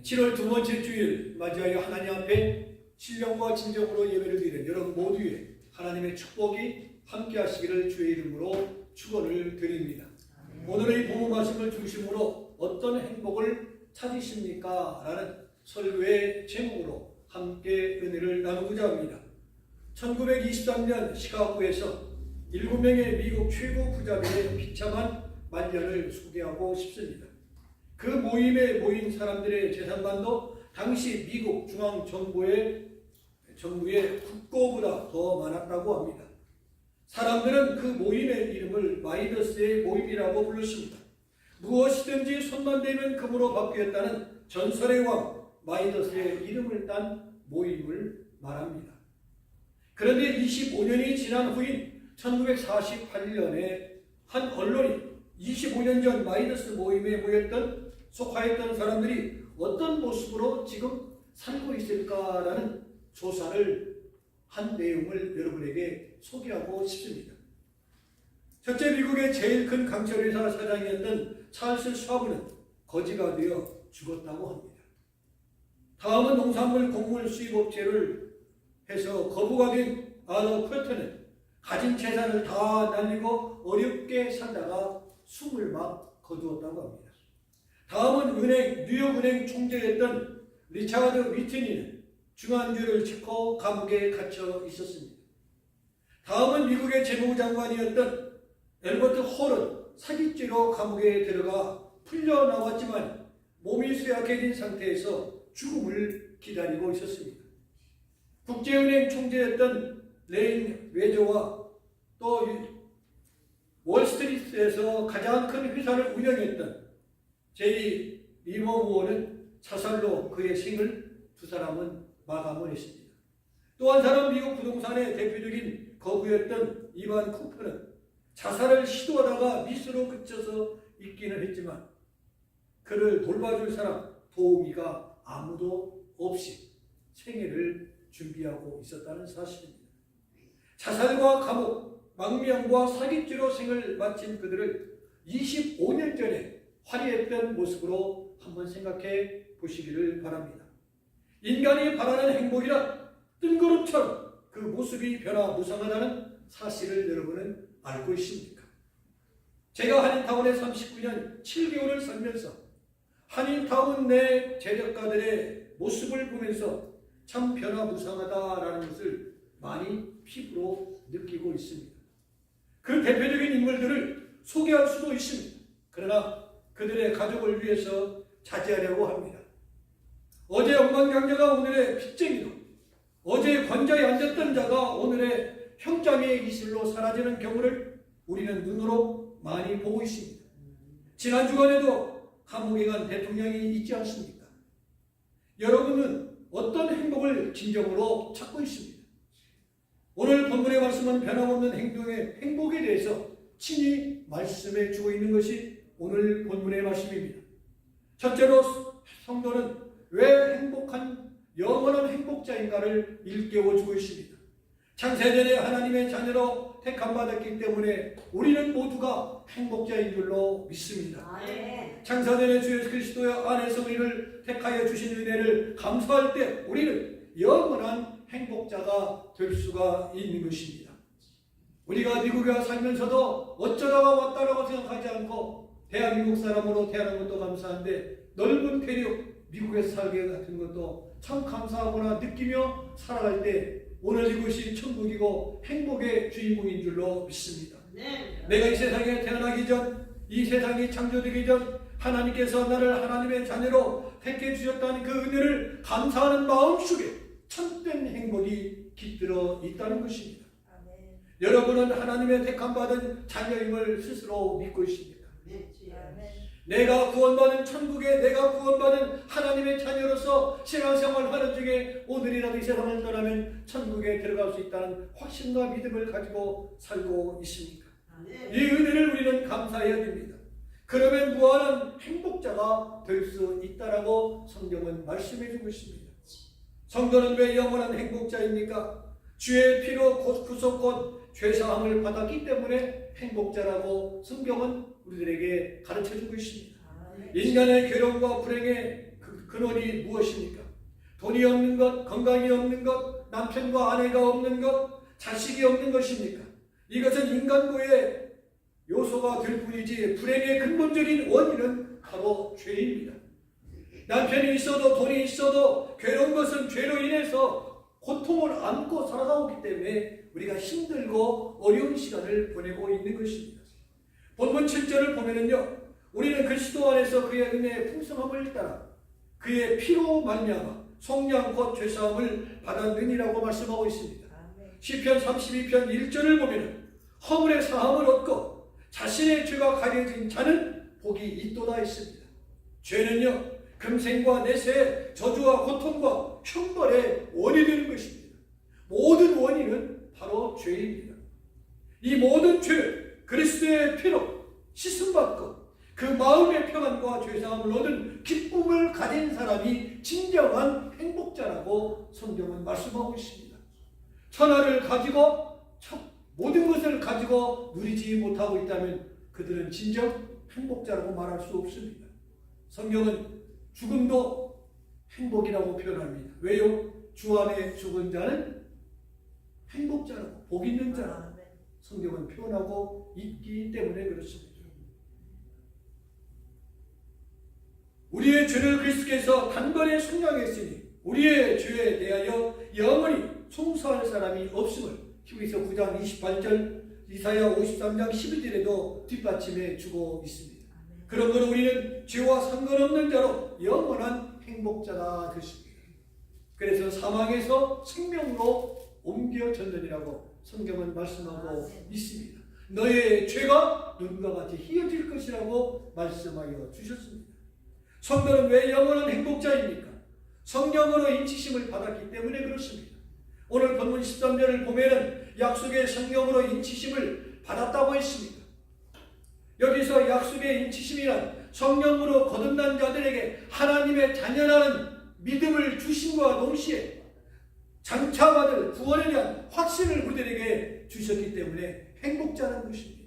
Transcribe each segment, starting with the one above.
7월 두 번째 주일 맞이하여 하나님 앞에 신령과 진정으로 예배를 드리는 여러분 모두의 하나님의 축복이 함께 하시기를 주의 이름으로 축원을 드립니다. 오늘의 본문 말씀을 중심으로 어떤 행복을 찾으십니까? 라는 설교의 제목으로 함께 은혜를 나누고자 합니다. 1923년 시카고에서 7명의 미국 최고 부자들의 비참한 말년을 소개하고 싶습니다. 그 모임에 모인 사람들의 재산만도 당시 미국 중앙 정부의 정부의 국고보다 더 많았다고 합니다. 사람들은 그 모임의 이름을 마이더스의 모임이라고 부르십니다. 무엇이든지 손만 대면 금으로 바뀌었다는 전설의 왕 마이더스의 이름을 딴 모임을 말합니다. 그런데 25년이 지난 후인 1948년에 한 언론이 25년 전 마이더스 모임에 모였던 속하였던 사람들이 어떤 모습으로 지금 살고 있을까라는 조사를 한 내용을 여러분에게 소개하고 싶습니다. 첫째 미국의 제일 큰 강철회사 사장이었던 찰스 샤브는 거지가 되어 죽었다고 합니다. 다음은 농산물 곡물 수입업체를 해서 거부가 된 아너 컬트는 가진 재산을 다 날리고 어렵게 살다가 숨을 막 거두었다고 합니다. 다음은 은행 뉴욕은행 총재였던 리차드 위트니는 중환죄를 짓고 감옥에 갇혀 있었습니다. 다음은 미국의 재무장관이었던 엘버트 홀은 사기죄로 감옥에 들어가 풀려 나왔지만 몸이 쇠약해진 상태에서 죽음을 기다리고 있었습니다. 국제은행 총재였던 레인 웨저와 또 월스트리트에서 가장 큰 회사를 운영했던 제이 리머무어는 자살로 그의 생을 두 사람은 마감을 했습니다. 또 한 사람 미국 부동산의 대표적인 거부였던 이반 쿠퍼는 자살을 시도하다가 미스로 그쳐서 있기는 했지만 그를 돌봐줄 사람 도우미가 아무도 없이 생애를 준비하고 있었다는 사실입니다. 자살과 감옥, 망명과 사기죄로 생을 마친 그들을 25년 전에 화려했던 모습으로 한번 생각해 보시기를 바랍니다. 인간이 바라는 행복이란 뜬구름처럼 그 모습이 변화무쌍하다는 사실을 여러분은 알고 있습니까? 제가 한인타운에 39년 7개월을 살면서 한인타운 내 재력가들의 모습을 보면서 참 변화무쌍하다라는 것을 많이 피부로 느끼고 있습니다. 그 대표적인 인물들을 소개할 수도 있습니다. 그러나 그들의 가족을 위해서 자제하려고 합니다. 어제 억만강자가 오늘의 빚쟁이로, 어제 관자에 앉았던 자가 오늘의 형장의 이슬로 사라지는 경우를 우리는 눈으로 많이 보고 있습니다. 지난 주간에도 감옥에 간 대통령이 있지 않습니까? 여러분은 어떤 행복을 진정으로 찾고 있습니다. 오늘 본문의 말씀은 변함없는 행동의 행복에 대해서 친히 말씀해 주고 있는 것이 오늘 본문의 말씀입니다. 첫째로 성도는 왜 행복한 영원한 행복자인가를 일깨워 주고 있습니다. 창세전에 하나님의 자녀로 택함 받았기 때문에 우리는 모두가 행복자인 줄로 믿습니다. 창세전에 주 예수 그리스도의 안에서 우리를 택하여 주신 은혜를 감사할 때 우리는 영원한 행복자가 될 수가 있는 것입니다. 우리가 미국에 살면서도 어쩌다가 왔다라고 생각하지 않고 대한민국 사람으로 태어난 것도 감사한데 넓은 대륙 미국에 살게 같은 것도 참 감사하구나 느끼며 살아갈 때 오늘 이곳이 천국이고 행복의 주인공인 줄로 믿습니다. 내가 이 세상에 태어나기 전, 이 세상이 창조되기 전 하나님께서 나를 하나님의 자녀로 택해 주셨다는 그 은혜를 감사하는 마음속에 참된 행복이 깃들어 있다는 것입니다. 여러분은 하나님의 택함 받은 자녀임을 스스로 믿고 있습니다. 내가 구원받은 천국에 내가 구원받은 하나님의 자녀로서 신앙생활 하는 중에 오늘이라도 이 세상을 떠나면 천국에 들어갈 수 있다는 확신과 믿음을 가지고 살고 있습니까? 이 은혜를 우리는 감사해야 됩니다. 그러면 무한한 행복자가 될 수 있다라고 성경은 말씀해 주고 있습니다. 성도는 왜 영원한 행복자입니까? 주의 피로 곧 구속 곧 죄사함을 받았기 때문에 행복자라고 성경은 우리들에게 가르쳐 주고 있습니다. 인간의 괴로움과 불행에 그- 근원이 무엇입니까? 돈이 없는 것, 건강이 없는 것, 남편과 아내가 없는 것, 자식이 없는 것입니까? 이것은 인간고의 요소가 될 뿐이지 불행의 근본적인 원인은 바로 죄입니다. 남편이 있어도 돈이 있어도 괴로운 것은 죄로 인해서 고통을 안고 살아가기 때문에 우리가 힘들고 어려운 시간을 보내고 있는 것입니다. 본문 7절을 보면은요. 우리는 그리스도 안에서 그의 은혜의 풍성함을 따라 그의 피로 말미암아 속량 곧 죄사함을 받았느니라고 말씀하고 있습니다. 시편 32편 1절을 보면 허물의 사함을 얻고 자신의 죄가 가려진 자는 복이 있도다 했습니다. 죄는요 금생과 내세의 저주와 고통과 형벌의 원이 되는 것입니다. 모든 원인은 바로 죄입니다. 이 모든 죄를 그리스도의 피로 씻음받고 그 마음의 평안과 죄사함을 얻은 기쁨을 가진 사람이 진정한 행복자라고 성경은 말씀하고 있습니다. 천하를 가지고 모든 것을 가지고 누리지 못하고 있다면 그들은 진정 행복자라고 말할 수 없습니다. 성경은 죽음도 행복이라고 표현합니다. 왜요? 주 안에 죽은 자는 행복자라고 복 있는 자라고 성경은 표현하고 있기 때문에 그렇습니다. 우리의 죄를 그리스도께서 단번에 속량했으니 우리의 죄에 대하여 영원히 송사할 사람이 없음을 히브리서 9장 28절 이사야 53장 11절에도 뒷받침해 주고 있습니다. 그러므로 우리는 죄와 상관없는 자로 영원한 행복자가 되십니다. 그래서 사망에서 생명으로 옮겨졌느니라고 성경은 말씀하고 있습니다. 너의 죄가 눈과 같이 희어질 것이라고 말씀하여 주셨습니다. 성도는 왜 영원한 행복자입니까? 성령으로 인치심을 받았기 때문에 그렇습니다. 오늘 본문 13절을 보면은 약속의 성령으로 인치심을 받았다고 했습니다. 여기서 약속의 인치심이란 성령으로 거듭난 자들에게 하나님의 자녀라는 믿음을 주심과 동시에 장차받을 구원에 대한 확신을 그들에게 주셨기 때문에 행복자라는 것입니다.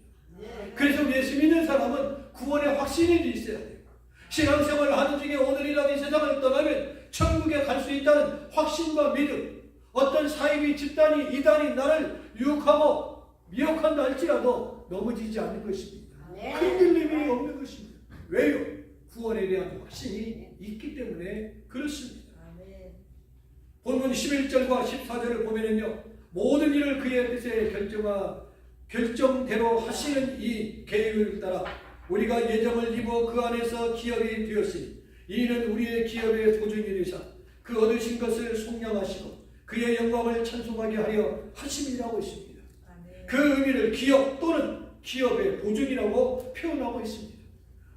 그래서 예수 믿는 사람은 구원의 확신이 있어야 돼요. 신앙생활을 하는 중에 오늘이라도 이 세상을 떠나면 천국에 갈 수 있다는 확신과 믿음, 어떤 사이비 집단이 이단이 나를 유혹하고 미혹한다 할지라도 넘어지지 않는 것입니다. 흔들림이 없는 것입니다. 왜요? 구원에 대한 확신이 있기 때문에 그렇습니다. 본문 11절과 14절을 보면은요, 모든 일을 그의 뜻에 결정하, 결정대로 하시는 이 계획을 따라 우리가 예정을 입어 그 안에서 기업이 되었으니 이는 우리의 기업의 보증이 되사 그 얻으신 것을 속량하시고 그의 영광을 찬송하게 하려 하심이라고 있습니다. 그 의미를 기업 또는 기업의 보증이라고 표현하고 있습니다.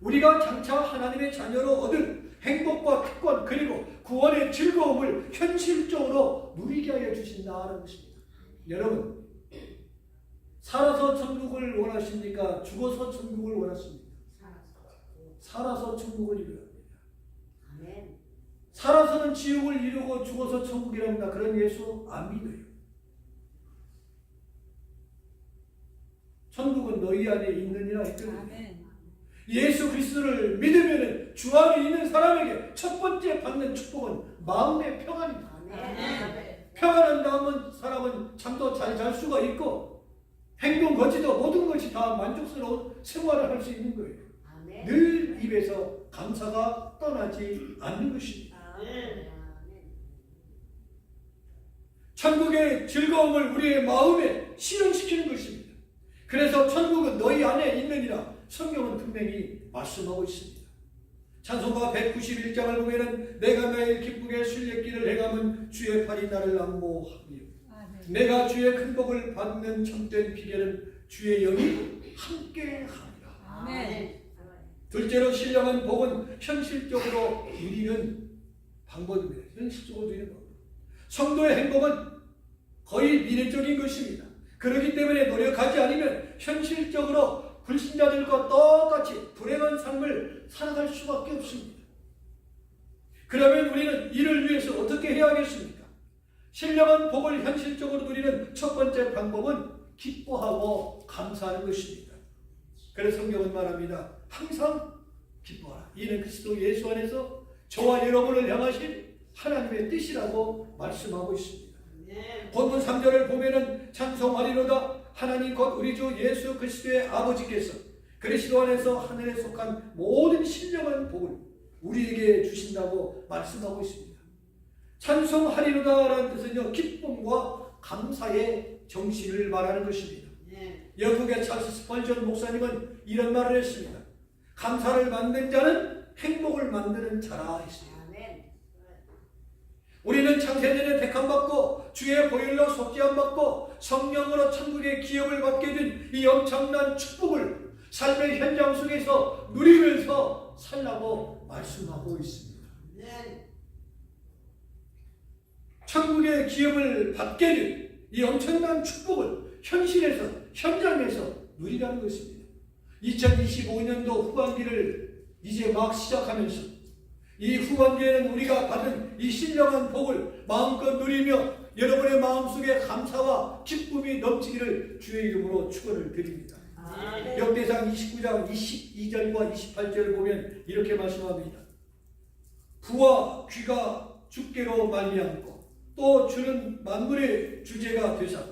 우리가 장차 하나님의 자녀로 얻을 행복과 특권 그리고 구원의 즐거움을 현실적으로 누리게 하여 주신다는 것입니다. 여러분 살아서 천국을 원하십니까? 죽어서 천국을 원하십니까? 살아서 천국을 이루어야 합니다. 살아서는 지옥을 이루고 죽어서 천국이랍니다. 그런 예수 안 믿어요. 천국은 너희 안에 있느니라 했거든요. 예수 그리스도를 믿으면 주 안에 있는 사람에게 첫 번째 받는 축복은 마음의 평안입니다. 평안한 다음은 사람은 잠도 잘 잘 수가 있고 행동 거지도 모든 것이 다 만족스러운 생활을 할 수 있는 거예요. 늘 입에서 감사가 떠나지 않는 것입니다. 천국의 즐거움을 우리의 마음에 실현시키는 것입니다. 그래서 천국은 너희 안에 있느니라 성경은 분명히 말씀하고 있습니다. 찬송가 191장을 보면은 내가 매일 기쁘게 순례길을 행하면 주의 팔이 나를 안보하며 내가 주의 큰 복을 받는 참된 비결은 주의 영이 함께하리라. 둘째로 신령한 복은 현실적으로 누리는 방법입니다. 현실적으로 누리는 방법. 성도의 행복은 거의 미래적인 것입니다. 그렇기 때문에 노력하지 않으면 현실적으로 불신자들과 똑같이 불행한 삶을 살아갈 수밖에 없습니다. 그러면 우리는 이를 위해서 어떻게 해야겠습니까? 신령한 복을 현실적으로 누리는 첫 번째 방법은 기뻐하고 감사하는 것입니다. 그래서 성경은 말합니다. 항상 기뻐하라. 이는 그리스도 예수 안에서 저와 여러분을 향하신 하나님의 뜻이라고 말씀하고 있습니다. 네. 본문 3절을 보면은 찬송하리로다 하나님 곧 우리 주 예수 그리스도의 아버지께서 그리스도 안에서 하늘에 속한 모든 신령한 복을 우리에게 주신다고 말씀하고 있습니다. 찬송하리로다라는 뜻은요 기쁨과 감사의 정신을 말하는 것입니다. 네. 영국의 찰스 스펄전 목사님은 이런 말을 했습니다. 감사를 만든 자는 행복을 만드는 자라 했습니다. 우리는 창세전에 택함받고 주의 보혈로 속죄함받고 성령으로 천국의 기업을 받게 된 이 엄청난 축복을 삶의 현장 속에서 누리면서 살라고 말씀하고 있습니다. 네. 천국의 기업을 받게 된 이 엄청난 축복을 현실에서 현장에서 누리라는 것입니다. 2025년도 후반기를 이제 막 시작하면서 이 후반기에는 우리가 받은 이 신령한 복을 마음껏 누리며 여러분의 마음속에 감사와 기쁨이 넘치기를 주의 이름으로 축원을 드립니다. 아멘. 역대상 29장 22절과 28절을 보면 이렇게 말씀합니다. 부와 귀가 주께로 말미암고 또 주는 만물의 주제가 되사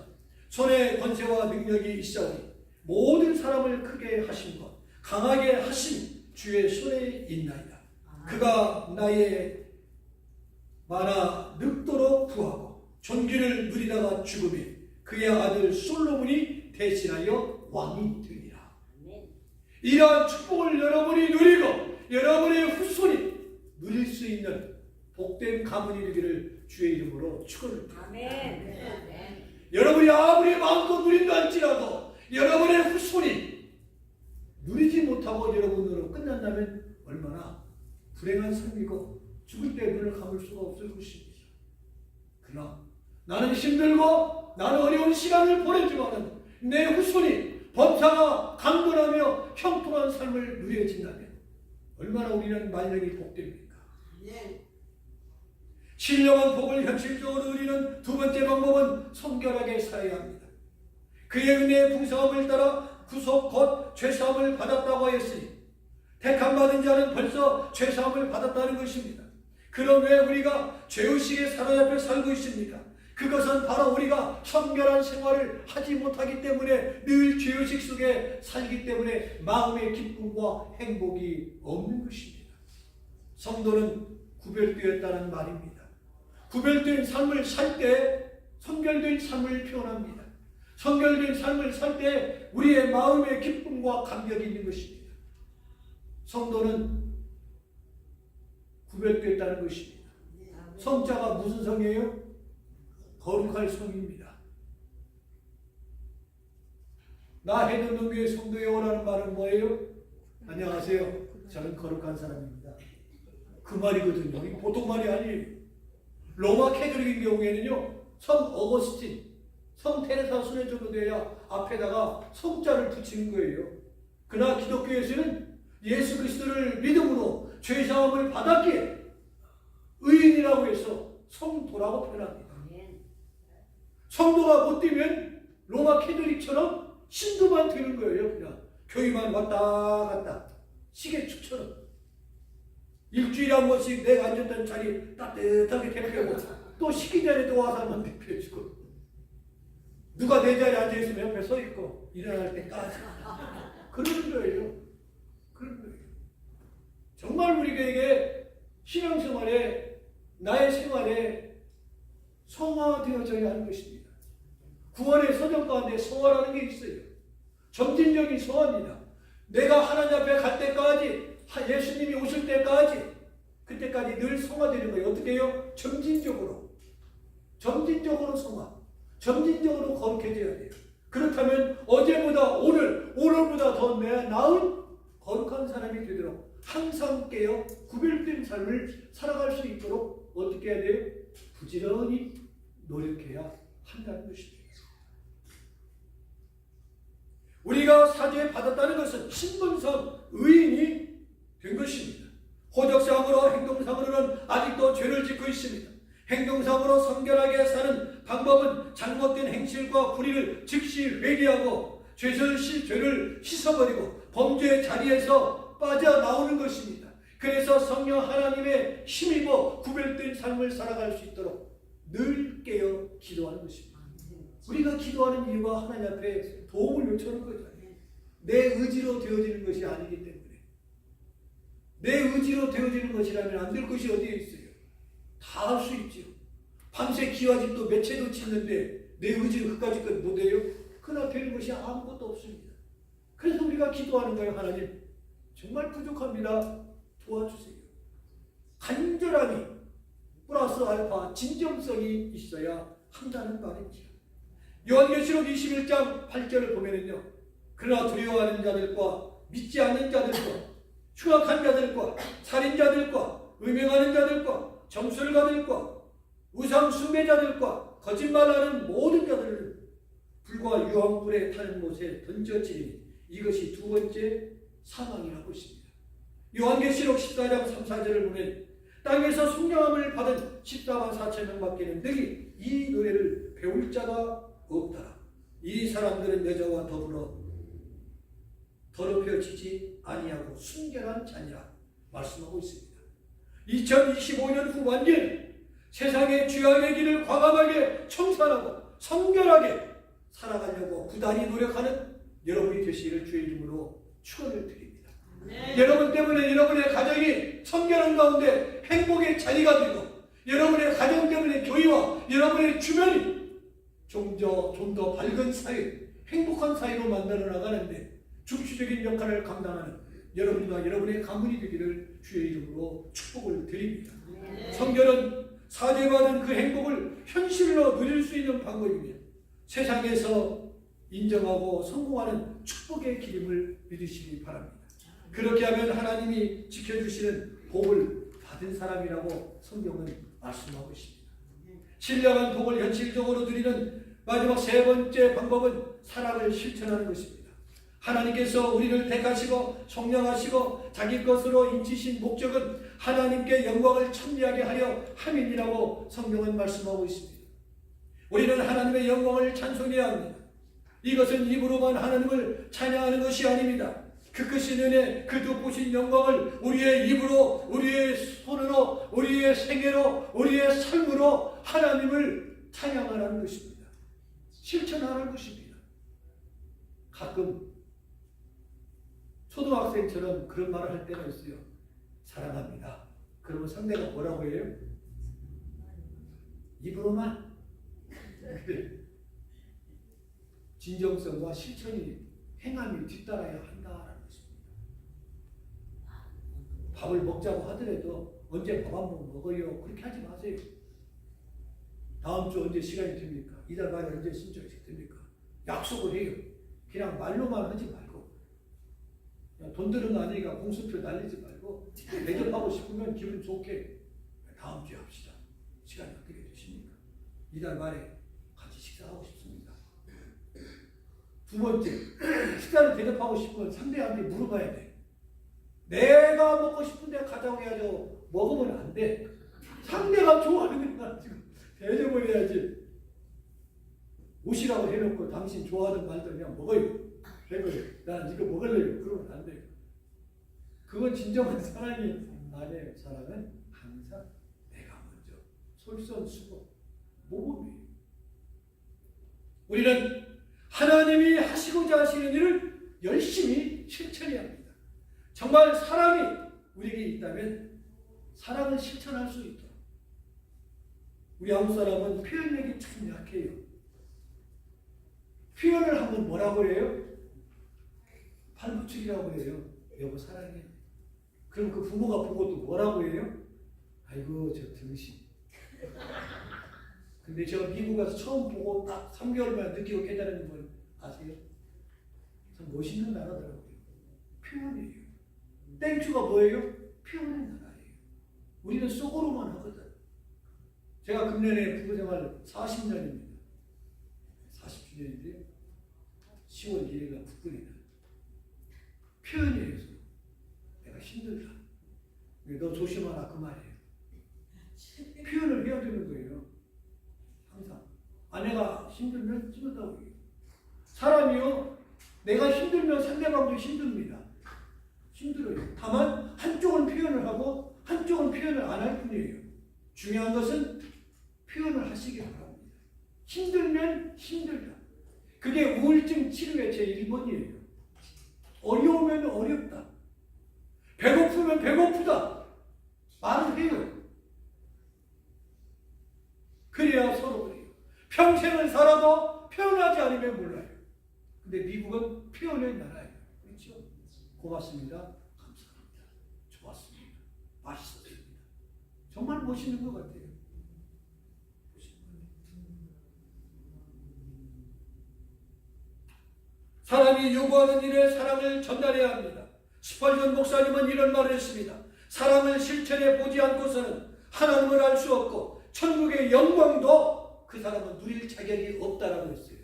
손에 권세와 능력이 있사오니 모든 사람을 크게 하신 것 강하게 하신 주의 손에 있나이다. 그가 나의 만화 늙도록 구하고 존귀를 누리다가 죽음에 그의 아들 솔로몬이 대신하여 왕이 되리라. 아멘. 이러한 축복을 여러분이 누리고 여러분의 후손이 누릴 수 있는 복된 가문이 되기를 주의 이름으로 축원합니다. 아멘. 네. 여러분이 아무리 마음껏 누린다 할지라도 여러분의 후손이 누리지 못하고 여러분으로 끝난다면 얼마나 불행한 삶이고 죽을 때 눈을 감을 수가 없을 것입니다. 그러나 나는 힘들고 나는 어려운 시간을 보내지만은 내 후손이 범사가 강건하며 형통한 삶을 누려 진다면 얼마나 우리는 말년이 복됩니까? 네. 신령한 복을 현실적으로 누리는 두 번째 방법은 성결하게 살아야 합니다. 그의 은혜의 풍성함을 따라 구속 곧 죄사함을 받았다고 하였으니 택함 받은 자는 벌써 죄사함을 받았다는 것입니다. 그럼 왜 우리가 죄의식에 사로잡혀 살고 있습니까? 그것은 바로 우리가 성결한 생활을 하지 못하기 때문에 늘 죄의식 속에 살기 때문에 마음의 기쁨과 행복이 없는 것입니다. 성도는 구별되었다는 말입니다. 구별된 삶을 살 때 성결된 삶을 표현합니다. 성결된 삶을 살 때 우리의 마음의 기쁨과 감격이 있는 것입니다. 성도는 구별됐다는 것입니다. 성자가 무슨 성이에요? 거룩할 성입니다. 나 해동동교회 성도여라는 말은 뭐예요? 안녕하세요. 저는 거룩한 사람입니다. 그 말이거든요. 이 보통 말이 아니에요. 로마 캐톨릭인 경우에는요, 성 어거스틴, 성 테레사 정도 돼야 앞에다가 성자를 붙이는 거예요. 그러나 기독교에서는 예수 그리스도를 믿음으로 죄 사함을 받았기에 의인이라고 해서 성도라고 표현합니다. 성도가 못 되면 로마 캐톨릭처럼 신도만 되는 거예요. 그냥 교회만 왔다 갔다 시계축처럼 일주일에 한 번씩 내가 앉았던 자리 따뜻하게 대표하고 또 식기 전에 또 와서 한번 대표해주고 누가 내 자리에 앉아있으면 옆에 서 있고 일어날 때까지 그런 거예요. 정말 우리에게 신앙생활에 나의 생활에 성화되어져야 하는 것입니다. 구원의 서정 가운데 성화라는 게 있어요. 점진적인 성화입니다. 내가 하나님 앞에 갈 때까지 하- 예수님이 오실 때까지 그때까지 늘 성화되는 거예요. 어떻게 해요? 점진적으로. 점진적으로 성화. 점진적으로 거룩해져야 돼요. 그렇다면 어제보다 오늘, 오늘보다 더 내- 나은 거룩한 사람이 되도록 항상 깨어 구별된 삶을 살아갈 수 있도록 어떻게 해야 돼요? 부지런히 노력해야 한다는 것입니다. 우리가 사죄 받았다는 것은 신분상 의인이 된 것입니다. 호적상으로 행동상으로는 아직도 죄를 짓고 있습니다. 행동상으로 성결하게 사는 방법은 잘못된 행실과 불의를 즉시 회개하고 죄를 씻어버리고 범죄의 자리에서 빠져나오는 것입니다. 그래서 성령 하나님의 힘입어 구별된 삶을 살아갈 수 있도록 늘 깨어 기도하는 것입니다. 우리가 기도하는 이유가 하나님 앞에 도움을 요청하는 거잖아요. 내 의지로 되어지는 것이 아니기 때문에. 내 의지로 되어지는 것이라면 안 될 것이 어디에 있어요? 다 할 수 있지요. 밤새 기와집도 몇 채도 짓는데 내 의지로 그까짓 것 못해요? 그나 되는 것이 아무것도 없습니다. 그래서 우리가 기도하는 거예요. 하나님 정말 부족합니다. 도와주세요. 간절함이 플러스 알파 진정성이 있어야 한다는 말입니다. 요한계시록 21장 8절을 보면은요. 그러나 두려워하는 자들과 믿지 않는 자들과 흉악한 자들과 살인자들과 음행하는 자들과 정술가들과 우상 숭배자들과 거짓말하는 모든 자들을 불과 유황불에 타는 곳에 던져지니 이것이 두 번째 사망이라고 있습니다. 요한계시록 14장 3, 4절을 보면 땅에서 성령함을 받은 14만 4천 명 밖에 는 능히 이 노래를 배울 자가 없다. 이 사람들은 여자와 더불어 더럽혀지지 아니하고 순결한 자니라 말씀하고 있습니다. 2025년 후반기에 세상의 죄악의 길을 과감하게 청산하고 성결하게 살아가려고 부단히 노력하는 되시기를 주의 이름으로 축원을 드립니다. 여러분 때문에 여러분의 가정이 성결한 가운데 행복의 자리가 되고 여러분의 가정 때문에 교회와 여러분의 주변이 좀더 더 밝은 사회, 행복한 사회로 만들어 나가는데 중추적인 역할을 감당하는 여러분과 여러분의 가문이 되기를 주의 이름으로 축복을 드립니다. 성결은 사죄받은 그 행복을 현실로 누릴 수 있는 방법이며 세상에서 인정하고 성공하는 축복의 기림을 믿으시기 바랍니다. 그렇게 하면 하나님이 지켜주시는 복을 받은 사람이라고 성경은 말씀하고 있습니다. 신령한 복을 현실적으로 누리는 마지막 세 번째 방법은 사랑을 실천하는 것입니다. 하나님께서 우리를 택하시고 성령하시고 자기 것으로 인치신 목적은 하나님께 영광을 찬미하게 하려 함이니라고 성경은 말씀하고 있습니다. 우리는 하나님의 영광을 찬송해야 합니다. 이것은 입으로만 하나님을 찬양하는 것이 아닙니다. 그 크신 은혜, 그 돋보신 영광을 우리의 입으로, 우리의 손으로, 우리의 생애로, 우리의 삶으로 하나님을 찬양하라는 것입니다. 실천하라는 것입니다. 가끔 초등학생처럼 그런 말을 할 때가 있어요. 사랑합니다. 그러면 상대가 뭐라고 해요? 입으로만? 진정성과 실천이 행함이 뒤따라야 한다라는 것입니다. 밥을 먹자고 하더라도 언제 밥 한 번 먹어요? 그렇게 하지 마세요. 다음 주 언제 시간이 됩니까? 이달 말에 언제 신청이 됩니까? 약속을 해요. 그냥 말로만 하지 말고 돈거 아니니까 공수표 날리지 말고 대접하고 싶으면 기분 좋게 다음 주에 합시다. 시간이 어떻게 되십니까? 이달 말에 같이 식사하고 싶습니다. 두 번째, 식사를 대접하고 싶으면 상대한테 물어봐야 돼. 내가 먹고 싶은데 가자고 해야죠. 먹으면 안 돼. 상대가 좋아하는 거 가지고 대접을 해야지. 오시라고 해놓고 당신 좋아하는 말도 그냥 먹어요. 해거든. 난 이거 먹을래요. 그러면 안 돼요. 그건 진정한 사랑이 아니에요. 사랑은 항상 내가 먼저 솔선수범 모범이에요. 우리는 하나님이 하시고자 하시는 일을 열심히 실천해야 합니다. 정말 사랑이 우리에게 있다면 사랑을 실천할 수 있도록 우리 한국 사람은 표현력이 참 약해요. 표현을 하면 뭐라고 해요? 팔부축이라고 해요. 여보 사랑해. 그럼 그 부모가 보고 또 뭐라고 해요? 아이고 저 등신. 근데 제가 미국 가서 처음 보고 딱 3개월 만에 느끼고 깨달은 건 아세요? 참 멋있는 나라더라고요. 표현이에요. 땡큐가 뭐예요? 표현의 나라예요. 우리는 속으로만 하거든. 제가 금년에 부부생활 40년입니다. 40주년인데요. 10월 1일가 국군이다. 표현이에요. 내가 힘들다. 너 조심하라 그 말이에요. 표현을 해야 되는 거예요. 아내가 힘들면 힘들다고 해요. 사람이요 내가 힘들면 상대방도 힘듭니다. 힘들어요. 다만 한쪽은 표현을 하고 한쪽은 표현을 안 할 뿐이에요. 중요한 것은 표현을 하시기 바랍니다. 힘들면 힘들다. 그게 우울증 치료의 제 1번이에요. 어려우면 어렵다. 배고프면 배고프다. 말을 해요. 그래야 서로. 평생을 살아도 표현하지 않으면 몰라요. 근데 미국은 표현의 나라예요. 그렇죠? 고맙습니다. 감사합니다. 좋았습니다. 맛있었습니다. 정말 멋있는 것 같아요. 사람이 요구하는 일에 사랑을 전달해야 합니다. 스펄전 목사님은 이런 말을 했습니다. 사랑을 실천해 보지 않고서는 하나님을 알 수 없고 천국의 영광도 그 사람은 누릴 자격이 없다라고 했어요.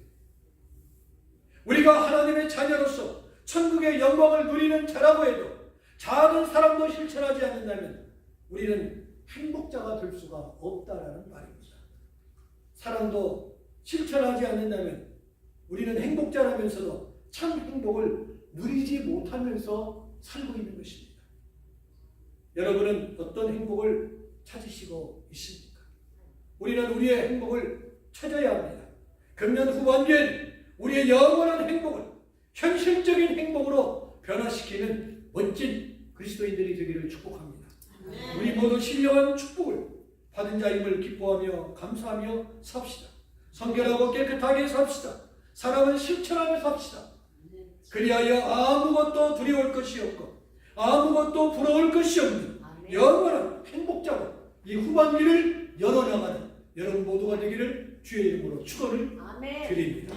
우리가 하나님의 자녀로서 천국의 영광을 누리는 자라고 해도 작은 사랑도 실천하지 않는다면 우리는 행복자가 될 수가 없다라는 말입니다. 사랑도 실천하지 않는다면 우리는 행복자라면서도 참 행복을 누리지 못하면서 살고 있는 것입니다. 여러분은 어떤 행복을 찾으시고 있습니까? 우리는 우리의 행복을 찾아야 합니다. 금년 후반기엔 우리의 영원한 행복을 현실적인 행복으로 변화시키는 멋진 그리스도인들이 되기를 축복합니다. 우리 모두 신령한 축복을 받은 자임을 기뻐하며 감사하며 삽시다. 성결하고 깨끗하게 삽시다. 사랑을 실천하며 삽시다. 그리하여 아무것도 두려울 것이 없고 아무것도 부러울 것이 없는 영원한 행복자로 이 후반기를 열어나가는 여러분 모두가 되기를 주의 이름으로 축원을. 드립니다.